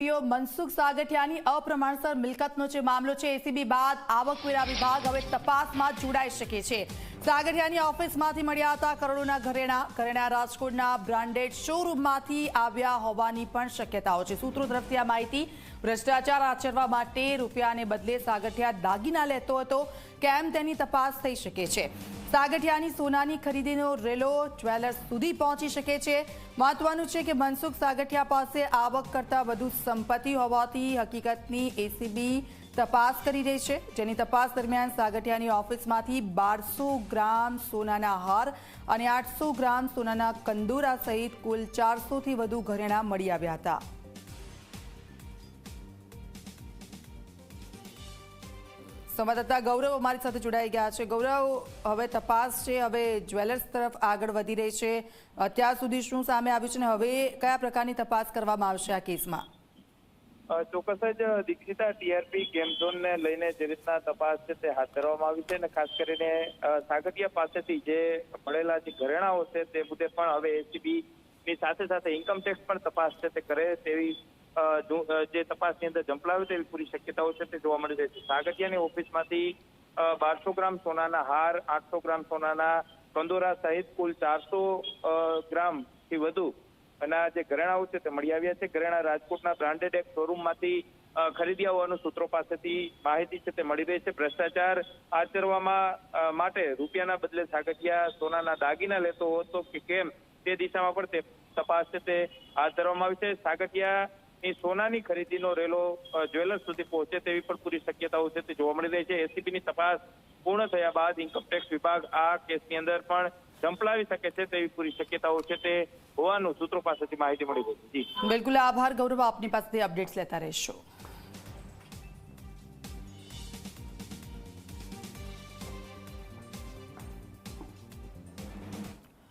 મનસુખ સાગઠિયાની અપ્રમાણસર મિલકતનો જે મામલો છે, એસીબી બાદ આવકવેરા વિભાગ હવે તપાસમાં જોડાઈ શકે છે. સાગઠિયાની ઓફિસમાંથી મળ્યા હતા કરોડોના ઘરેણા ઘરેણા રાજકોટના બ્રાન્ડેડ શોરૂમમાંથી આવ્યા હોવાની પણ શક્યતાઓ છે. સૂત્રો તરફથી આ માહિતી ભ્રષ્ટાચાર આચરવા માટે રૂપિયાને બદલે સાગઠિયા દાગીના લેતો હતો. કેમ તેની તપાસ થઈ શકે છે. સાગઠિયાની સોનાની ખરીદીનો રેલો જ્વેલર્સ સુધી પહોંચી શકે છે. મહત્વનું છે કે મનસુખ સાગઠિયા પાસે આવક કરતાં વધુ સંપત્તિ હોવાથી હકીકતની એસીબી તપાસ કરી રહી છે. જેની તપાસ દરમિયાન સાગઠિયાની ઓફિસમાંથી બારસો ગ્રામ સોનાના હાર અને આઠસો ગ્રામ સોનાના કંદોરા સહિત કુલ ચારસોથી વધુ ઘરેણાં મળી આવ્યા હતા. સંવાદદાતા ગૌરવ અમારી સાથે જોડાઈ ગયા છે. ગૌરવ, હવે તપાસ છે, હવે જ્વેલર્સ તરફ આગળ વધી રહી છે. અત્યાર સુધી શું સામે આવ્યું છે અને હવે કયા પ્રકારની તપાસ કરવામાં આવશે આ કેસમાં? ચોક્કસ જ દીક્ષિતા ટીઆરપી ગેમ ઝોનને લઈને જે રીતના તપાસ છે તે હાથ ધરવામાં આવી છે અને ખાસ કરીને સાગરિયા પાસેથી જે મળેલા જે ઘરેણાઓ છે તે મુદ્દે પણ હવે એસીબી ની સાથે સાથે ઇન્કમ પણ તપાસ છે તે કરે તેવી જે તપાસની અંદર ઝંપલાવે તેવી પૂરી શક્યતાઓ છે તે જોવા મળી રહી છે. સાગરિયાની ઓફિસમાંથી બારસો ગ્રામ સોનાના હાર, આઠસો ગ્રામ સોનાના કંદોરા સહિત કુલ ચારસો ગ્રામથી વધુ અને આ જે ઘરેણાઓ છે તે મળી આવ્યા છે. ઘરેણા રાજકોટના બ્રાન્ડેડ એક શોરૂમમાંથી ખરીદ્યા હોવાનું સૂત્રો પાસેથી માહિતી છે તે મળી રહી છે. ભ્રષ્ટાચાર આચરવામાં માટે રૂપિયાના બદલે સાગઠિયા, સોનાના દાગીના લેતો હતો કે કેમ તે દિશામાં પણ તે તપાસ છે તે હાથ ધરવામાં આવી છે. સાગઠિયાની સોનાની ખરીદીનો રેલો જ્વેલર્સ સુધી પહોંચે તેવી પણ પૂરી શક્યતાઓ છે તે જોવા મળી રહી છે. એસીબીની તપાસ પૂર્ણ થયા બાદ ઇન્કમટેક્સ વિભાગ આ કેસની અંદર પણ ઝંપલાવી શકે છે તેવી પૂરી શક્યતાઓ છે તે હોવાનું સૂત્રો પાસેથી માહિતી મળી રહી છે. બિલકુલ આભાર. ગૌરવ, આપની પાસેથી અપડેટ્સ લેતા રહેશો.